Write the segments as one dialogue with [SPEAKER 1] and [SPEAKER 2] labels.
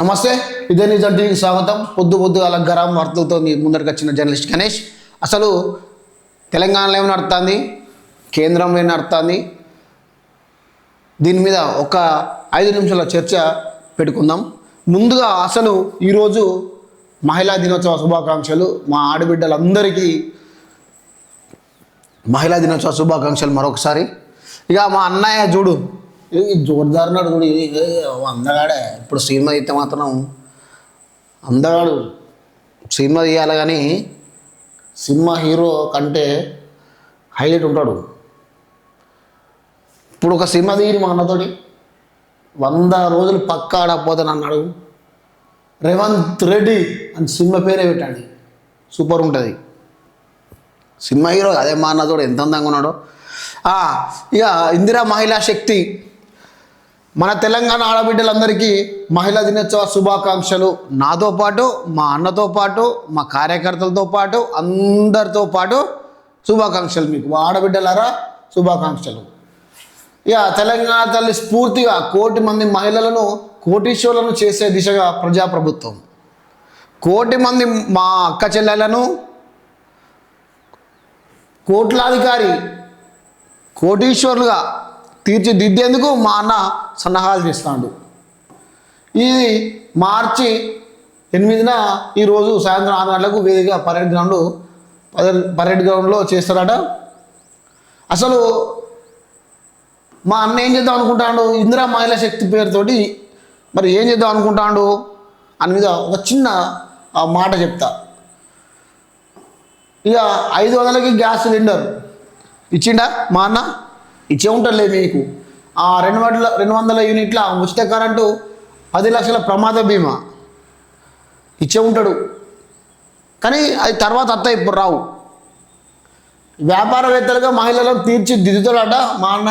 [SPEAKER 1] నమస్తే ఇదే నిజం టీవీకి స్వాగతం. పొద్దు పొద్దుగాల గరం వార్తలతో మీ ముందరికి వచ్చిన జర్నలిస్ట్ గణేష్. అసలు తెలంగాణలో ఏమి నడుతుంది? కేంద్రంలో ఏం నడుతుంది? దీని మీద ఒక ఐదు నిమిషాల చర్చ పెట్టుకుందాం. ముందుగా అసలు ఈరోజు మహిళా దినోత్సవ శుభాకాంక్షలు. మా ఆడబిడ్డలందరికీ మహిళా దినోత్సవ శుభాకాంక్షలు మరొకసారి. ఇక మా అన్నయ్య చూడు ఈ జోర్దారున్నాడు చూడు అందగాడే. ఇప్పుడు సినిమా అయితే మాత్రం అందగాడు. సినిమా తీయాలి కానీ సినిమా హీరో కంటే హైలైట్ ఉంటాడు. ఇప్పుడు ఒక సినిమా తీయని మా అన్నతోటి. వంద రోజులు పక్క ఆడకపోతాను అన్నాడు. రేవంత్ రెడ్డి అని సినిమా పేరే పెట్టండి. సూపర్ ఉంటుంది. సినిమా హీరో అదే మా అన్నతోడు ఎంత అందంగా ఉన్నాడో. ఇక ఇందిరా మహిళా శక్తి. మన తెలంగాణ ఆడబిడ్డలందరికీ మహిళా దినోత్సవ శుభాకాంక్షలు. నాతో పాటు మా అన్నతో పాటు మా కార్యకర్తలతో పాటు అందరితో పాటు శుభాకాంక్షలు మీకు. మా ఆడబిడ్డలారా శుభాకాంక్షలు. ఇక తెలంగాణ తల్లి స్ఫూర్తిగా కోటి మంది మహిళలను కోటీశ్వరులను చేసే దిశగా ప్రజాప్రభుత్వం. కోటి మంది మా అక్క చెల్లెలను కోట్లాధికారి కోటీశ్వరులుగా తీర్చిదిద్దేందుకు మా అన్న సన్నాహాలు చేస్తాడు. ఇది మార్చి ఎనిమిదిన ఈరోజు సాయంత్రం ఆరు గంటలకు వేదిక పరేడ్ గ్రౌండ్ పరేడ్- గ్రౌండ్లో చేస్తారట. అసలు మా అన్న ఏం చేద్దాం అనుకుంటాడు? ఇందిరా మహిళా శక్తి పేరుతోటి మరి ఏం చేద్దాం అనుకుంటాడు? అని మీద ఒక చిన్న ఆ, మాట చెప్తా. ఇక ఐదు వందలకి గ్యాస్ సిలిండర్ ఇచ్చిండా మా అన్న? ఇచ్చే ఉంటాడులే మీకు. ఆ రెండు వందల రెండు వందల యూనిట్ల ఉచిత కరెంటు పది లక్షల ప్రమాద బీమా ఇచ్చే ఉంటాడు కానీ అది తర్వాత అత్త ఇప్పుడు రావు. వ్యాపారవేత్తలుగా మహిళలను తీర్చిదిద్దుతాడట మా అన్న.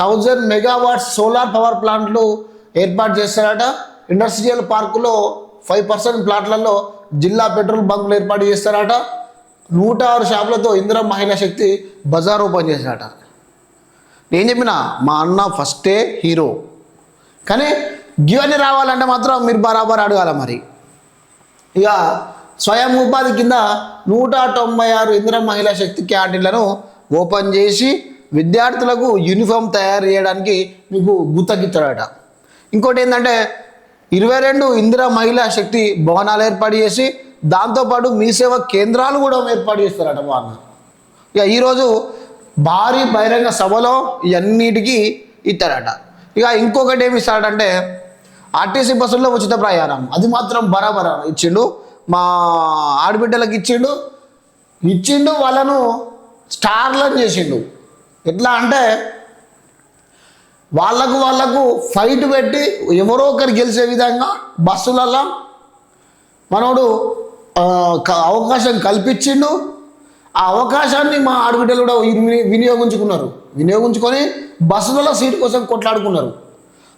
[SPEAKER 1] థౌజండ్ మెగావాట్స్ సోలార్ పవర్ ప్లాంట్లు ఏర్పాటు చేస్తాడట. ఇండస్ట్రియల్ పార్కులో ఫైవ్ పర్సెంట్ ప్లాట్లలో జిల్లా పెట్రోల్ బంకులు ఏర్పాటు చేస్తారట నూట ఆరు షాపులతో ఇందిరా మహిళా శక్తి బజార్ ఓపెన్ చేశాడట. నేను చెప్పిన మా అన్న ఫస్టే హీరో కానీ ఇవన్నీ రావాలంటే మాత్రం మీరు బరాబర్ అడగాల మరి. ఇక స్వయం ఉపాధి కింద నూట తొంభై ఆరు ఇంద్ర మహిళా శక్తి క్యాంటీన్లను ఓపెన్ చేసి విద్యార్థులకు యూనిఫామ్ తయారు చేయడానికి మీకు గుత్తకిచ్చాడట ఇంకోటి ఏంటంటే ఇరవై రెండు ఇందిరా మహిళా శక్తి భవనాలు ఏర్పాటు చేసి దాంతోపాటు మీ సేవ కేంద్రాలు కూడా ఏర్పాటు చేస్తారట మా అన్న. ఇక ఈరోజు భారీ బహిరంగ సభలో ఇవన్నిటికీ ఇస్తాడట ఇక ఇంకొకటి ఏమి ఇస్తాడంటే ఆర్టీసీ బస్సుల్లో ఉచిత ప్రయాణం. అది మాత్రం బరాబర ఇచ్చిండు. మా ఆడబిడ్డలకు ఇచ్చిండు. ఇచ్చిండు వాళ్ళను స్టార్లను చేసిండు. ఎట్లా అంటే వాళ్ళకు వాళ్ళకు ఫైట్ పెట్టి ఎవరో ఒకరు గెలిచే విధంగా బస్సులలో మనోడు అవకాశం కల్పించిండు. ఆ అవకాశాన్ని మా ఆడబిడ్డలు కూడా విని- వినియోగించుకున్నారు. వినియోగించుకొని బస్సులలో సీట్ కోసం కొట్లాడుకున్నారు.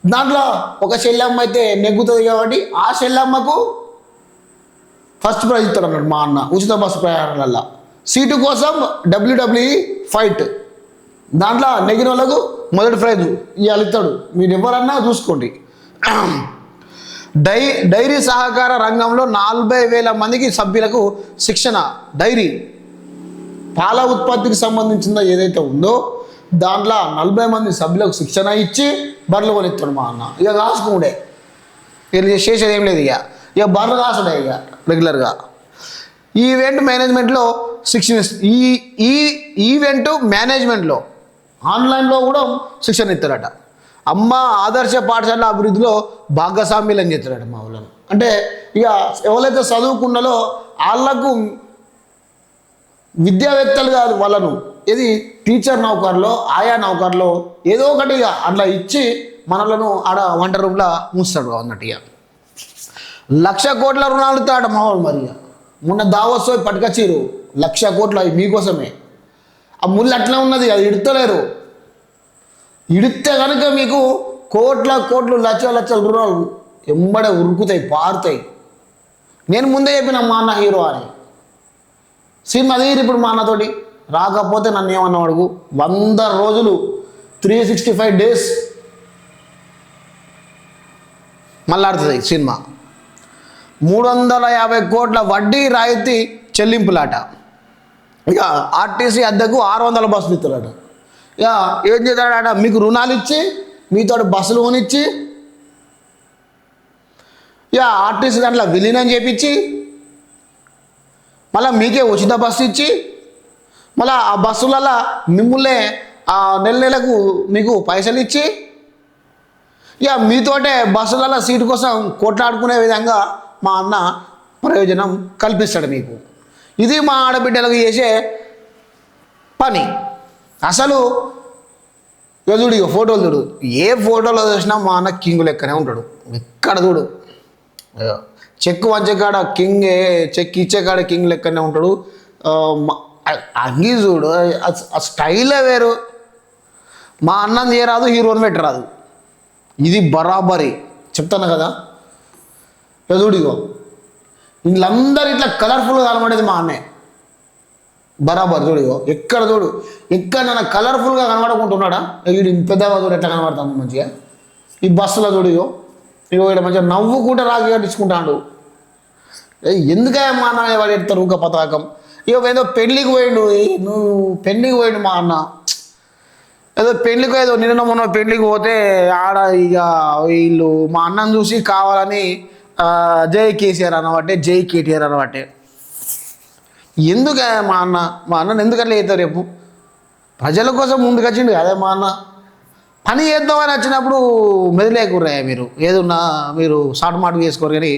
[SPEAKER 1] దాంట్లో ఒక చెల్లమ్మ అయితే నెగ్గుతుంది కాబట్టి ఆ చెల్లమ్మకు ఫస్ట్ ప్రైజ్ ఇస్తాడు అన్నాడు మా అన్న ఉచిత బస్సు ప్రయాణాలల్లో. సీటు కోసం డబ్ల్యూడబ్ల్యూఈ ఫైట్. దాంట్లో నెగ్గిన వాళ్ళకు మొదటి ప్రైజ్ ఇవాళ ఇస్తాడు. మీరు ఎవరన్నా చూసుకోండి. డై డైరీ సహకార రంగంలో నలభై వేల మందికి సభ్యులకు శిక్షణ. డైరీ. పాల ఉత్పత్తికి సంబంధించిందో ఏదైతే ఉందో దాంట్లో నలభై మంది సభ్యులకు శిక్షణ ఇచ్చి బర్రెలు కొనిస్తాడు మా అన్న. ఇక కాసుకుండే ఇక చేసేది ఏం లేదు ఇక. ఇక బర్రెలు కాసుడే ఇక రెగ్యులర్గా ఈ ఈవెంట్ మేనేజ్మెంట్లో శిక్షణ ఈ ఈ ఈవెంట్ మేనేజ్మెంట్లో ఆన్లైన్లో కూడా శిక్షణ ఇస్తారట. అమ్మ ఆదర్శ పాఠశాల అభివృద్ధిలో భాగస్వామ్యులు అని చెప్తారట మా వాళ్ళని. అంటే ఇక ఎవరైతే చదువుకున్నాలో వాళ్ళకు విద్యావేత్తలు కాదు వాళ్ళను. ఇది టీచర్ నౌకర్లో ఆయా నౌకర్లో ఏదో ఒకటి ఇక అట్లా ఇచ్చి మనలను ఆడ వంట రూమ్లో మూస్తాడు అన్నట్టు ఇక. లక్ష కోట్ల రుణాలు తాడ మావాడు మరి ఇక. మొన్న దావోస్ పట్టుకొచ్చిరు లక్ష కోట్లు అవి మీకోసమే. ఆ ముళ్ళు అట్లా ఉన్నది అది ఇడతలేరు ఇడితే కనుక మీకు కోట్ల కోట్లు లక్ష లక్షల రుణాలు ఎంబడే ఉరుకుతాయి పారుతాయి. నేను ముందే చెప్పిన మా అన్న హీరో అని. సినిమా తీరు ఇప్పుడు మా అన్నతోటి. రాకపోతే నన్ను ఏమన్నా అడుగు. వంద రోజులు త్రీ సిక్స్టీ ఫైవ్ డేస్ మళ్ళాడుతుంది సినిమా. మూడు వందల యాభై కోట్ల వడ్డీ రాయితీ చెల్లింపులాట. ఇక ఆర్టీసీ అద్దెకు ఆరు వందల బస్సులు ఇస్తారట ఇక ఏం చేస్తాడట? మీకు రుణాలు ఇచ్చి మీతో బస్సులు కొనిచ్చి ఇక ఆర్టీసీ దాంట్లో విలీనం చేపించి మళ్ళీ మీకే ఉచిత బస్సు ఇచ్చి మళ్ళీ ఆ బస్సులలో మిమ్మల్నే ఆ నెల నెలకు మీకు పైసలు ఇచ్చి ఇక మీతోటే బస్సులలో సీటు కోసం కొట్లాడుకునే విధంగా మా అన్న ప్రయోజనం కల్పిస్తాడు మీకు. ఇది మా ఆడబిడ్డలకు చేసే పని. అసలు చూడు ఇక ఫోటోలు చూడు. ఏ ఫోటోలో చూసినా మా అన్న కింగ్ లెక్కనే ఉంటాడు. ఎక్కడ చూడు. చెక్ వంచే కాడ కింగ్ చెక్ ఇచ్చే కాడ కింగ్ లెక్కనే ఉంటాడు. అంగీ చూడు ఆ- స్టైలే వేరు. మా అన్నం చేయరాదు హీరోని పెట్టరాదు. ఇది బరాబరి. చెప్తాను కదా? ఇక వీళ్ళందరూ ఇట్లా కలర్ఫుల్గా కనబడేది మా అన్నయ్య బరాబర్ చూడు ఇగో. ఎక్కడ చూడు ఎక్కడ నన్ను కలర్ఫుల్గా కనబడుకుంటున్నాడా? వీడు పెద్దగా చూడు ఎట్లా కనబడుతుంది మంచిగా? ఈ బస్సులో చూడు ఇగో ఇగో ఇక్కడ మంచిగా నవ్వుకుంటే రాగి కట్టించుకుంటాడు ఎందుకే మా అన్న వాడు ఎడతారు ఊక పతాకం? ఇక ఏదో పెళ్ళికి పోయిండు నువ్వు పెళ్ళికి పోయిండు మా అన్న. ఏదో పెళ్ళికి ఏదో నిన్న మొన్న పెళ్ళికి పోతే ఆడ ఇక వీళ్ళు మా అన్నం చూసి కావాలని జై కేసీఆర్ అనబట్టే జై కేటీఆర్ అనబట్టే ఎందుకే మా అన్న? మా అన్నను ఎందుకట్లా అవుతావు రేపు ప్రజల కోసం ముందుకు వచ్చిండు అదే మా అన్న. పని చేద్దామని వచ్చినప్పుడు మెదిలేకుర్రా మీరు. ఏదున్నా మీరు షార్ట్ మాట వేసుకోరు కానీ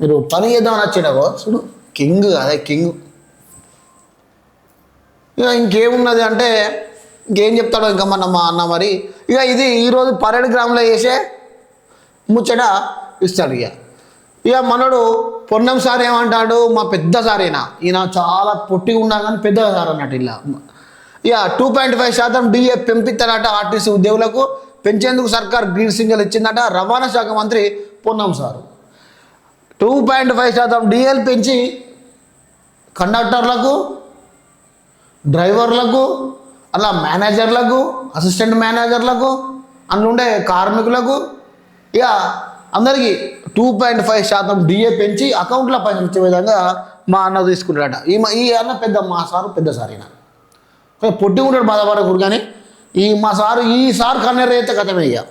[SPEAKER 1] మీరు పని చేద్దామని వచ్చినాకో చూడు కింగ్ అదే కింగ్. ఇక ఇంకేమున్నది అంటే ఇంకేం చెప్తాడో ఇంకా మన మా అన్న మరి. ఇక ఇది ఈరోజు పరేడ్ గ్రామంలో చేసే ముచ్చట ఇస్తాడు ఇక. ఇక మనడు పొన్నం సార్ ఏమంటాడు? మా పెద్ద సారేనా? ఈయన చాలా పొట్టిగా ఉన్నా కానీ పెద్ద సార్ అన్నట్టు ఇలా. ఇక టూ పాయింట్ ఫైవ్ శాతం డిఏ పెంపిస్తాడట ఆర్టీసీ ఉద్యోగులకు. పెంచేందుకు సర్కార్ గ్రీన్ సింగల్ ఇచ్చిందట రవాణా శాఖ మంత్రి Ponnam sir. Two point five శాతం డిఏలు పెంచి కండక్టర్లకు డ్రైవర్లకు అలా మేనేజర్లకు అసిస్టెంట్ మేనేజర్లకు అందులో ఉండే కార్మికులకు ఇక అందరికీ టూ పాయింట్ ఫైవ్ శాతం డిఏ పెంచి అకౌంట్లో పంచే విధంగా మా అన్న తీసుకుంటాడట. ఈ మా- ఈ అన్న పెద్ద మా సారు పెద్ద సార్ ఈయన పొట్టి ఉంటాడు బాధపడకూడదు కానీ ఈ మా సారు ఈ సార్ కన్నెర అయితే కథమే ఇక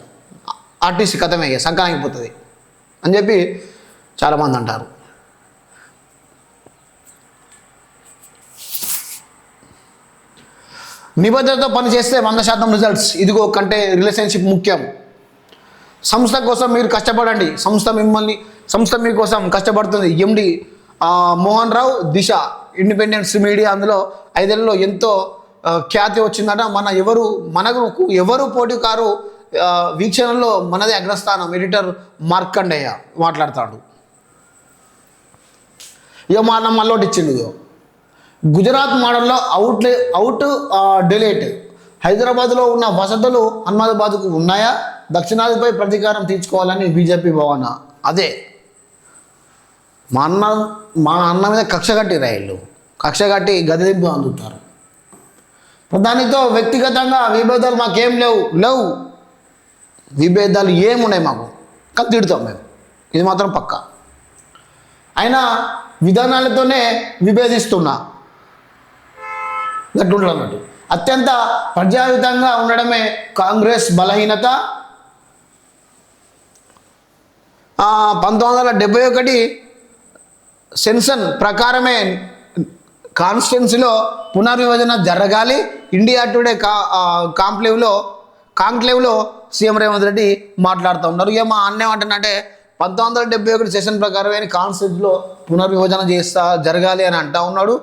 [SPEAKER 1] ఆర్టీసీ కథమే ఇక పోతుంది. అని చెప్పి చాలామంది అంటారు. నిబద్ధతతో పనిచేస్తే వంద శాతం రిజల్ట్స్ ఇదిగో కంటే రిలేషన్షిప్ ముఖ్యం. సంస్థ కోసం మీరు కష్టపడండి. సంస్థ మిమ్మల్ని సంస్థ మీకోసం కష్టపడుతుంది. MD Mohan Rao Disha independence media అందులో ఐదేళ్ళలో ఎంతో ఖ్యాతి వచ్చిందట. మన ఎవరు మనకు ఎవరు పోటీకారు వీక్షణలో మనదే అగ్రస్థానం. ఎడిటర్ మార్కండయ్య మాట్లాడతాడు. ఇక మా అన్న మళ్ళీ ఇచ్చిండు గుజరాత్ మోడల్లో అవుట్ అవుట్ డిలేట్. హైదరాబాద్లో ఉన్న వసతులు అహ్మదాబాద్కు ఉన్నాయా? దక్షిణాదిపై ప్రతీకారం తీర్చుకోవాలని బీజేపీ భవన. అదే. మా అన్న మా అన్న మీద కక్ష కట్టి రైళ్ళు కక్ష కట్టి గదింపు అందుతారు. దానితో వ్యక్తిగతంగా విభేదాలు మాకేం లేవు లేవు. విభేదాలు ఏమున్నాయి మాకు? కానీ తిడతాం మేము. ఇది మాత్రం పక్క. అయినా విధానాలతోనే విభేదిస్తున్నా. గట్టుంటాడు అత్యంత ప్రజాయుతంగా ఉండడమే కాంగ్రెస్ బలహీనత. పంతొమ్మిది వందల డెబ్బై ఒకటి సెన్సన్ ప్రకారమే కాన్స్టిట్యున్సీలో పునర్విభజన జరగాలి. ఇండియా టుడే కా కాంప్లేవ్లో కాంక్లేవ్లో సీఎం రేవంత్ రెడ్డి మాట్లాడుతూ ఉన్నారు. ఇక మా అన్న ఏమంటానంటే పంతొమ్మిది వందల డెబ్బై ఒకటి సెషన్ ప్రకారమే కాన్స్టిట్యూన్సీలో పునర్విభజన చేస్తా జరగాలి అని అంటా ఉన్నాడు.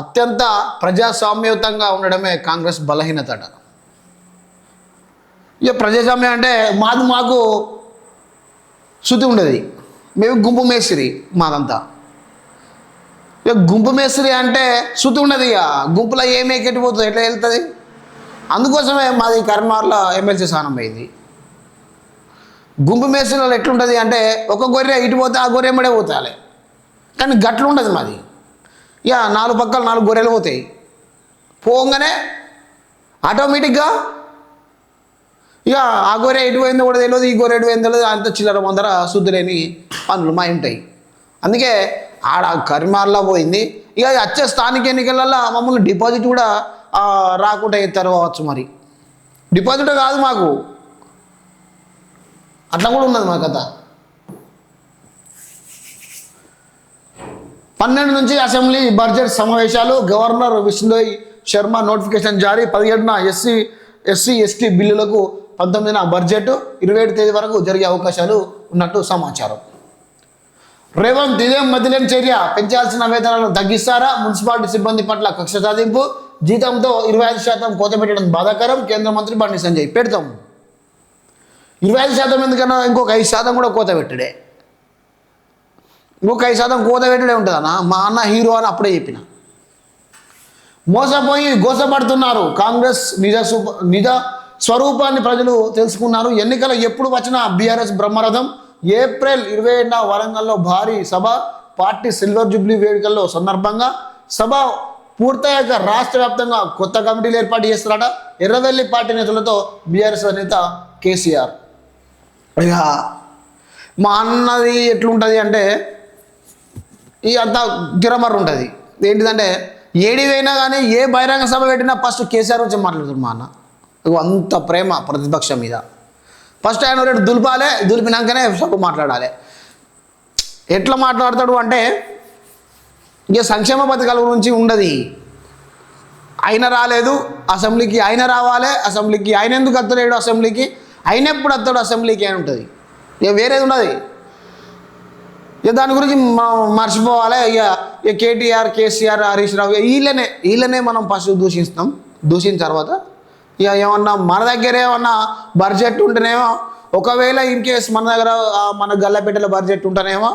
[SPEAKER 1] అత్యంత ప్రజాస్వామ్యయుతంగా ఉండడమే కాంగ్రెస్ బలహీనత ఇక ప్రజాస్వామ్యం అంటే మాది మాకు శృతి ఉండేది. మేము గుంపు మేసిరి మాదంతా. ఇక గుంపు మేస్త్రి అంటే శృతి ఉండదు ఇక. గుంపులో ఏమే కెట్టిపోతుంది ఎట్లా వెళ్తుంది? అందుకోసమే మాది కర్మార్లో ఎమ్మెల్సీ స్థానం అయింది గుంపు మేస్త్రిలో ఎట్లుంటుంది అంటే ఒక గొర్రె ఇటు పోతే ఆ గొర్రె ఎమ్మడే పోతాలి. కానీ గట్లు ఉండదు మాది. ఇక నాలుగు పక్కల నాలుగు గొర్రెలు పోతాయి. పోగానే ఆటోమేటిక్గా ఇక ఆ గొర్రె ఎటు పోయిందో కూడా తెలియదు ఈ గొర్రె ఎటు పోయిందో తెలియదు అంత చిల్లర ముందర శుద్ధులేని పనులు మా ఉంటాయి అందుకే ఆడ కరిమార్లా పోయింది. ఇక వచ్చే స్థానిక ఎన్నికలలో మమ్మల్ని డిపాజిట్ కూడా రాకుండా ఎత్తారు మరి. డిపాజిట్ కాదు మాకు. అట్లా కూడా ఉన్నది మా కథ. పన్నెండు నుంచి అసెంబ్లీ బడ్జెట్ సమావేశాలు. గవర్నర్ విష్ణుదోయ్ శర్మ నోటిఫికేషన్ జారీ. పదిహేడున ఎస్సీ ఎస్సీ ఎస్టీ బిల్లులకు పంతొమ్మిదిన బడ్జెట్. ఇరవై ఏడు తేదీ వరకు జరిగే అవకాశాలు ఉన్నట్టు సమాచారం. రేవంత్ ఇదేం మధ్యలేని చర్య? పెంచాల్సిన వేతనాలను తగ్గిస్తారా? మున్సిపాలిటీ సిబ్బంది పట్ల కక్ష సాధింపు? జీతంతో ఇరవై ఐదు శాతం కోత పెట్టడం బాధాకరం? కేంద్ర మంత్రి బండి సంజయ్. పెడతాం. ఇరవై ఐదు శాతం ఎందుకన్నా? ఇంకొక ఐదు శాతం కూడా కోత పెట్టడే. ఇంకొక ఐదు శాతం కోత పెట్టడే ఉంటుందన్న? మా అన్న హీరో అని అప్పుడే చెప్పిన. మోసపోయి గోసపడుతున్నారు. కాంగ్రెస్ నిజ నిజ స్వరూపాన్ని ప్రజలు తెలుసుకున్నారు. ఎన్నికలు ఎప్పుడు వచ్చినా బీఆర్ఎస్ బ్రహ్మరథం. ఏప్రిల్ ఇరవై ఏడున వరంగల్లో భారీ సభ పార్టీ సిల్వర్ జూబ్లీ వేడుకల్లో సందర్భంగా సభ పూర్తయ్యాక రాష్ట్ర వ్యాప్తంగా కొత్త కమిటీలు ఏర్పాటు చేస్తారట ఎర్రవెల్లి పార్టీ నేతలతో బీఆర్ఎస్ నేత కేసీఆర్. ఇక మా అన్నది ఎట్లుంటుంది అంటే ఈ అంత గిరమర్ ఉంటుంది. ఏంటిదంటే ఏడివైనా కానీ ఏ బహిరంగ సభ పెట్టినా ఫస్ట్ కేసీఆర్ వచ్చి మాట్లాడుతారు మా అన్న. అంత ప్రేమ ప్రతిపక్షం మీద. ఫస్ట్ ఆయన రేటు దులిపాలే దులిపినాకనే సభ మాట్లాడాలి. ఎట్లా మాట్లాడతాడు అంటే ఇక సంక్షేమ పథకాల గురించి ఉండదు. ఆయన రాలేదు అసెంబ్లీకి ఆయన రావాలి అసెంబ్లీకి ఆయన ఎందుకు అత్తలేడు అసెంబ్లీకి? ఆయన ఎప్పుడు వస్తాడు అసెంబ్లీకి అని ఉంటుంది. ఇక వేరేది ఉండదు. ఇక దాని గురించి మనం మర్చిపోవాలి ఇక ఇక కేటీఆర్ కేసీఆర్ హరీష్ రావు ఇక వీళ్ళనే వీళ్ళనే మనం ఫస్ట్ దూషిస్తాం. దూషించిన తర్వాత ఇక ఏమన్నా మన దగ్గర ఏమన్నా బడ్జెట్ ఉంటేనేమో ఒకవేళ ఇన్ కేస్ మన దగ్గర మన గల్లపెట్టెల బడ్జెట్ ఉంటేనేమో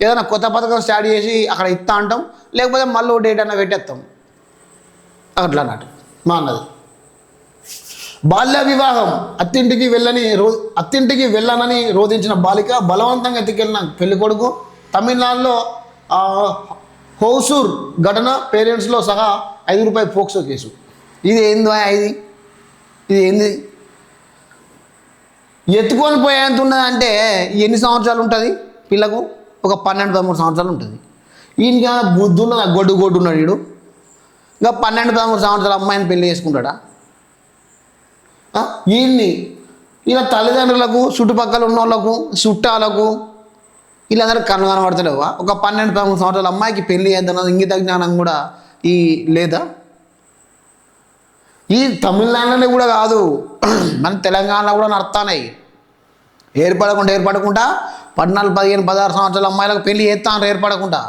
[SPEAKER 1] ఏదైనా కొత్త పథకం స్టార్ట్ చేసి అక్కడ ఇస్తా అంటాం లేకపోతే మళ్ళీ ఓ డేట్ అన్న పెట్టేస్తాం. అట్లా అన్నట్టు. మా అన్నది. బాల్య వివాహం అత్తింటికి వెళ్ళని రో అత్తింటికి వెళ్ళనని రోధించిన బాలిక బలవంతంగా ఎత్తుకెళ్ళిన పెళ్ళి కొడుకు తమిళనాడులో హోసూర్ హౌసూర్ ఘటన పేరెంట్స్లో సహా ఐదు రూపాయలు పోక్సో కేసు. ఇది ఏందో ఇది? ఇది ఏంది? ఎత్తుకొని పోయేంత ఉన్నదంటే ఎన్ని సంవత్సరాలు ఉంటుంది పిల్లకు? ఒక పన్నెండు పదమూడు సంవత్సరాలు ఉంటుంది. ఈయనకి బుద్ధి గొడ్డు గొడ్డు ఉన్నాడు వీడు. ఇంకా పన్నెండు పదమూడు సంవత్సరాల అమ్మాయిని పెళ్ళి చేసుకుంటాడా? ఆ? వీళ్ళని ఇలా తల్లిదండ్రులకు చుట్టుపక్కల ఉన్న వాళ్ళకు చుట్టాలకు వీళ్ళందరూ కన్ను కనబడతలేవా? ఒక పన్నెండు పదమూడు సంవత్సరాల అమ్మాయికి పెళ్ళి చేద్దాం ఇంగిత జ్ఞానం కూడా ఈ లేదా? ఈ తమిళనాడులోనే కూడా కాదు. మన తెలంగాణలో కూడా నడుతున్నాయి ఏర్పడకుండా ఏర్పడకుండా పద్నాలుగు పదిహేను పదహారు సంవత్సరాల అమ్మాయిలకు పెళ్ళి చేస్తాను ఏర్పడకుండా.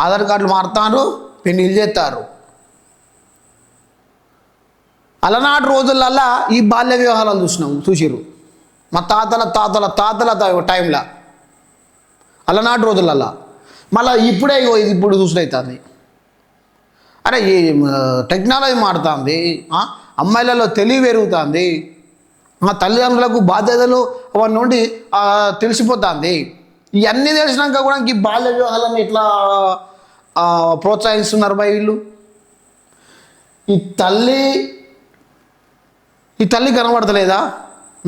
[SPEAKER 1] ఆధార్ కార్డులు మారుతారు పెళ్ళిళ్ళు చేస్తారు. అలనాటి రోజులల్లా ఈ బాల్య వివాహాలు చూసినాం చూసిర్రు. మా తాతల తాతల తాతల టైంలో. అలనాటి రోజులల్లా. మళ్ళీ ఇప్పుడే ఇగో ఇది ఇప్పుడు చూసినవుతుంది అరే ఈ టెక్నాలజీ మారుతుంది అమ్మాయిలలో తెలివి పెరుగుతుంది మా తల్లిదండ్రులకు బాధ్యతలు అవన్నీ నుండి తెలిసిపోతుంది. ఇవన్నీ తెలిసినాక కూడా ఈ బాల్య వివాహాలను ఎట్లా ప్రోత్సహిస్తున్నారు బై వీళ్ళు? ఈ తల్లి ఈ తల్లి కనబడతలేదా?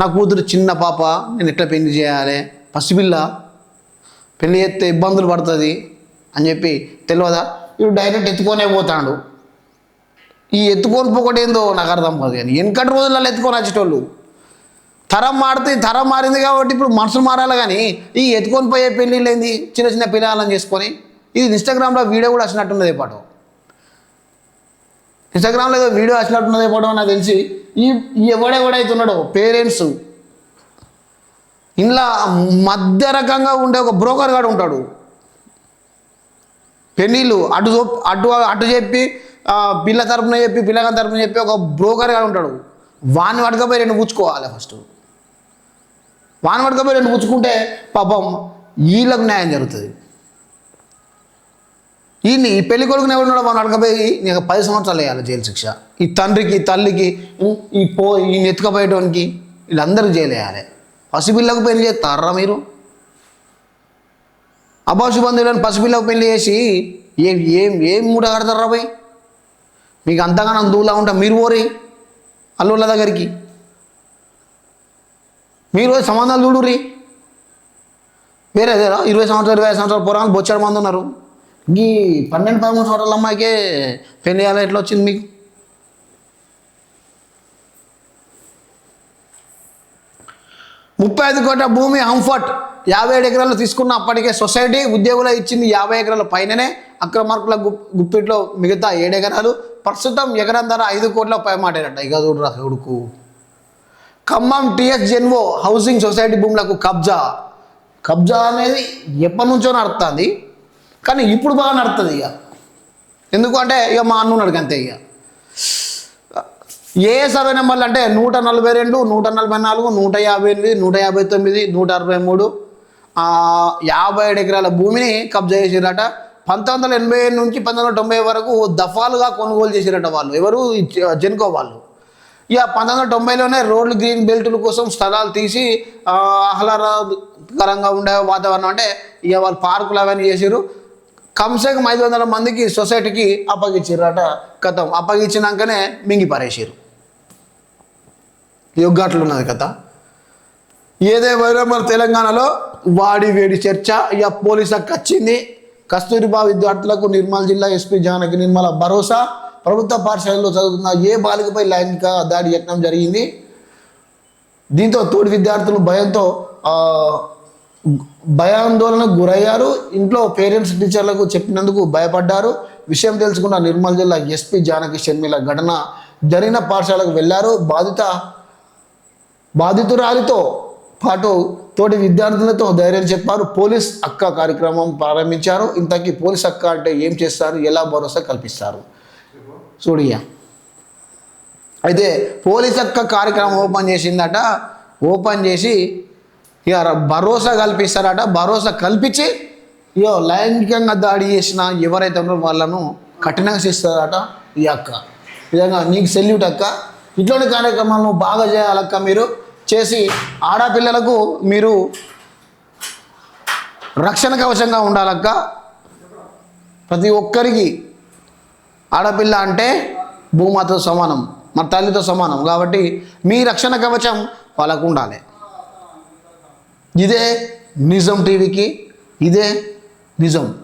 [SPEAKER 1] నా కూతురు చిన్న పాప నేను ఎట్లా పెళ్ళి చేయాలి? పసిపిల్ల పెళ్ళి చేస్తే ఇబ్బందులు పడుతుంది అని చెప్పి తెలియదా? వీడు డైరెక్ట్ ఎత్తుకొనే పోతాడు. ఈ ఎత్తుకొని పోకటేందో నాకు అర్థం కాదు కానీ వెనకటి రోజులలో ఎత్తుకొని వచ్చేటోళ్ళు. తరం మారితే తరం మారింది కాబట్టి ఇప్పుడు మనుషులు మారాలి కానీ ఈ ఎత్తుకొని పోయే పెళ్ళిళ్ళు ఏంది? చిన్న చిన్న పిల్లలను చేసుకొని. ఇది ఇన్స్టాగ్రామ్లో వీడియో కూడా వచ్చినట్టున్నది పాటు. ఇన్స్టాగ్రామ్లో ఏదో వీడియో వచ్చినట్టున్నది పాటు నాకు తెలిసి. ఈ ఈ ఎవడెవడైతున్నాడో పేరెంట్స్. ఇంట్లో మధ్య రకంగా ఉండే ఒక బ్రోకర్ గాడు ఉంటాడు. పెన్నీళ్ళు అటు అటు అటు చెప్పి పిల్ల తరపున చెప్పి పిల్లగాని తరపున చెప్పి ఒక బ్రోకర్ గారు ఉంటాడు. వాని పడకపోయి రెండు పుచ్చుకోవాలి ఫస్ట్ వాని పడకపోయి రెండు పుచ్చుకుంటే పాపం వీళ్ళకు న్యాయం జరుగుతుంది. ఈయన్ని ఈ పెళ్ళి కొడుకుని ఎవరున్నాడో వాడిని అడగపోయి నీకు పది సంవత్సరాలు వేయాలి జైలు శిక్ష. ఈ తండ్రికి తల్లికి ఈ పో ఈ ఎత్తుకపోయేటోనికి వీళ్ళందరూ జైలు వేయాలి. పసిపిల్లకు పెళ్ళి చేస్తారా మీరు? అబాసు బంధువులను పసిపిల్లకు పెళ్ళి చేసి ఏం ఏం ఏం మూట కడతారా పోయి మీకు అంతగానం దూలా ఉంటా మీరు పోరి అల్లుళ్ళ దగ్గరికి. మీరు సంబంధాలు చూడుర్రి. వేరేదేరా ఇరవై సంవత్సరాలు ఇరవై సంవత్సరాలు పురాణాలు బొచ్చాడు మంది ఉన్నారు. ఈ పన్నెండు పదమూడు సంవత్సరాల అమ్మాయికే పెళ్ళి చేయాలి ఎట్లా వచ్చింది మీకు? ముప్పై ఐదు కోట్ల భూమి హంఫర్ట్ యాభై ఏడు ఎకరాలు తీసుకున్న అప్పటికే సొసైటీ ఉద్యోగులు ఇచ్చింది యాభై ఎకరాల పైననే అక్రమార్కుల గు గుప్పిట్లో మిగతా ఏడు ఎకరాలు. ప్రస్తుతం ఎకరం ధర ఐదు కోట్ల పై మాటేనట. ఇక చూడరా ఉడుకు ఖమ్మం టిఎస్ జెన్వో హౌసింగ్ సొసైటీ భూములకు కబ్జా. కబ్జా అనేది ఎప్పటి నుంచో నడుతుంది కానీ ఇప్పుడు బాగా నడుస్తుంది ఇక. ఎందుకంటే ఇక మా అన్ను అంతే ఇక. ఏ సర్వే నెంబర్లు అంటే నూట నలభై రెండు నూట నలభై నాలుగు నూట యాభై ఎనిమిది నూట యాభై తొమ్మిది నూట అరవై మూడు. యాభై ఏడు ఎకరాల భూమిని కబ్జా చేసిరట పంతొమ్మిది వందల ఎనభై ఏడు నుంచి పంతొమ్మిది వందల తొంభై వరకు దఫాలుగా కొనుగోలు చేసిరట వాళ్ళు. ఎవరు? జెన్కో వాళ్ళు. ఇక పంతొమ్మిది వందల తొంభైలోనే రోడ్లు గ్రీన్ బెల్టుల కోసం స్థలాలు తీసి ఆహ్లాదకరంగా ఉండే వాతావరణం అంటే ఇక వాళ్ళు పార్కులు అవన్నీ చేసిరు కమ్సే కమ్ ఐదు వందల మందికి సొసైటీకి అప్పగించారట కథం అప్పగించినాకనే మింగి పారేసారు యుగ్గాట్లు ఉన్నది కథ ఏదేమైనా మన తెలంగాణలో వాడి వేడి చర్చ ఇక పోలీస్ వచ్చింది. కస్తూరిబా విద్యార్థులకు నిర్మల్ జిల్లా ఎస్పీ జానకి నిర్మల భరోసా. ప్రభుత్వ పాఠశాలలో చదువుతున్న ఏ బాలికపై లైంగిక దాడి యత్నం జరిగింది? దీంతో తోటి విద్యార్థులు భయంతో భయాందోళనకు గురయ్యారు. ఇంట్లో పేరెంట్స్ టీచర్లకు చెప్పినందుకు భయపడ్డారు. విషయం తెలుసుకున్న నిర్మల్ జిల్లా ఎస్పీ జానకి షర్మిల ఘటన జరిగిన పాఠశాలకు వెళ్ళారు బాధిత బాధితురాలితో పాటు తోటి విద్యార్థులతో ధైర్యం చెప్పారు. పోలీస్ అక్క కార్యక్రమం ప్రారంభించారు. ఇంతకీ పోలీస్ అక్క అంటే ఏం చేస్తారు? ఎలా భరోసా కల్పిస్తారు? చూడియా అయితే పోలీస్ అక్క కార్యక్రమం ఓపెన్ చేసిందట. ఓపెన్ చేసి ఇక భరోసా కల్పిస్తారట. భరోసా కల్పించి ఇక లైంగికంగా దాడి చేసిన ఎవరైతే ఉన్నారో వాళ్ళను కఠినంగా చేస్తారట ఈ అక్క. విధంగా నీకు సెల్యూట్ అక్క. ఇట్లాంటి కార్యక్రమాలను బాగా చేయాలక్క మీరు. చేసి ఆడపిల్లలకు మీరు రక్షణ కవచంగా ఉండాలక్క. ప్రతి ఒక్కరికి ఆడపిల్ల అంటే భూమాతో సమానం మన తల్లితో సమానం. కాబట్టి మీ రక్షణ కవచం వాళ్ళకు ఉండాలి. ఇదే నిజం టీవీకి ఇదే నిజం.